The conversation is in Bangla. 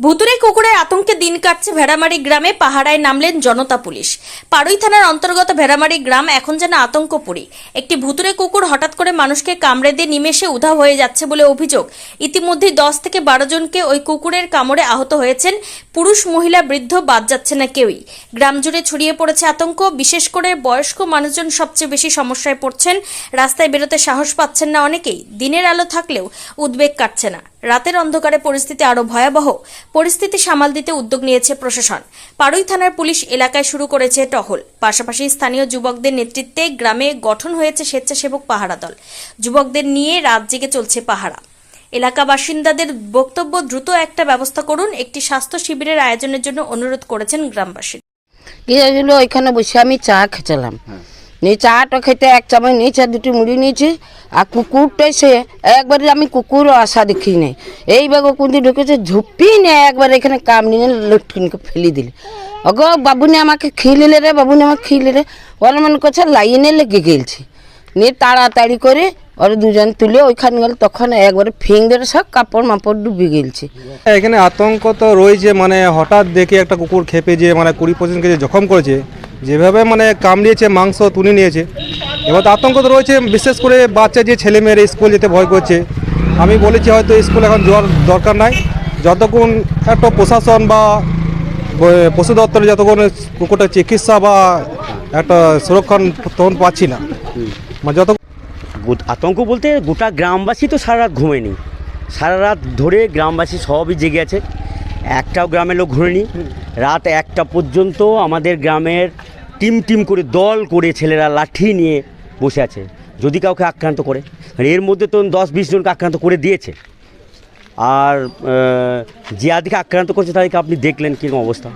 ভুতুরে কুকুরের আতঙ্কে দিন কাটছে ভেড়ামারি গ্রামে পাহারায় নামলেন জনতা পুলিশ। পাড়ুই থানার অন্তর্গত ভেড়ামারি গ্রাম এখন যেন আতঙ্কপুরী। একটি ভুতুরে কুকুর হঠাৎ করে মানুষকে কামড়ে দিয়ে নিমেষে উধাও হয়ে যাচ্ছে বলে অভিযোগ। ইতিমধ্যে দশ থেকে বারো জনকে ওই কুকুরের কামড়ে আহত হয়েছেন পুরুষ মহিলা বৃদ্ধ বাদ যাচ্ছে না কেউই। গ্রাম জুড়ে ছড়িয়ে পড়েছে আতঙ্ক, বিশেষ করে বয়স্ক মানুষজন সবচেয়ে বেশি সমস্যায় পড়ছেন। রাস্তায় বেরোতে সাহস পাচ্ছেন না অনেকেই। দিনের আলো থাকলেও উদ্বেগ কাটছে না। রাতের অন্ধকারে পরিস্থিতি আরও ভয়াবহ। পরিস্থিতি সামাল দিতে উদ্যোগ নিয়েছে প্রশাসন। পাড়ুই থানার পুলিশ এলাকায় শুরু করেছে টহল। পাশাপাশি স্থানীয় যুবকদের নেতৃত্বে গ্রামে গঠন হয়েছে স্বেচ্ছাসেবক পাহারা দল যুবকদের নিয়ে রাত জেগে চলছে পাহারা। এলাকা বাসিন্দাদের বক্তব্য দ্রুত একটা ব্যবস্থা করুন একটি স্বাস্থ্য শিবিরের আয়োজনের জন্য অনুরোধ করেছেন গ্রামবাসী। কি হয়েছিল ওইখানে বসে আমি চা খেছিলাম নিয়ে চাটা খেতে এক চামচ নিয়েছে আর দুটি মুড়ি নিয়েছি আর কুকুরটা সে একবারে আমি কুকুর আশা দেখি নাই। এই বাগো কুন্দি ঢুকেছে ঝুপি নে একবার এখানে কাম নিয়ে লটকিনকে ফেলে দিলে। অগো বাবুনি আমাকে খিলিলে রে বাবুনি আমাকে খিলে রে ওরা মনে করছে লাইনে লেগে গেলছে। নিয়ে তাড়াতাড়ি করে ওরা দুজন তুলে ওইখানে গেল, তখন একবারে ফিং ধরে সব কাপড় মাপড় ডুবে গেলছে। এখানে আতঙ্ক তো রয়েছে মানে হঠাৎ দেখে একটা কুকুর খেপে যে মানে কুড়ি পঁচিশ কেজি জখম করেছে, যেভাবে মানে কামড়িয়েছে, মাংস তুলে নিয়েছে। এবার তো আতঙ্ক তো রয়েছে, বিশেষ করে বাচ্চা যে ছেলে মেয়েরা স্কুল যেতে ভয় করছে। আমি বলেছি হয়তো স্কুল এখন যাওয়ার দরকার নাই, যতক্ষণ একটা প্রশাসন বা পশু দপ্তরে যতক্ষণ কুকুরটা চিকিৎসা বা একটা সুরক্ষণ তখন পাচ্ছি না। যত আতঙ্ক বলতে গোটা গ্রামবাসী তো সারা রাত ঘুমেনি সারা রাত ধরে গ্রামবাসী সবই জেগে আছে। একটাও গ্রামের লোক ঘুরেনি। রাত একটা পর্যন্ত আমাদের গ্রামের টিম টিম করে দল করে ছেলেরা লাঠি নিয়ে বসে আছে, যদি কাউকে আক্রান্ত করে। এর মধ্যে তো দশ বিশ জনকে আক্রান্ত করে দিয়েছে। আর যে আদিকে আক্রান্ত করছে তাদেরকে আপনি দেখলেন কীরকম অবস্থা?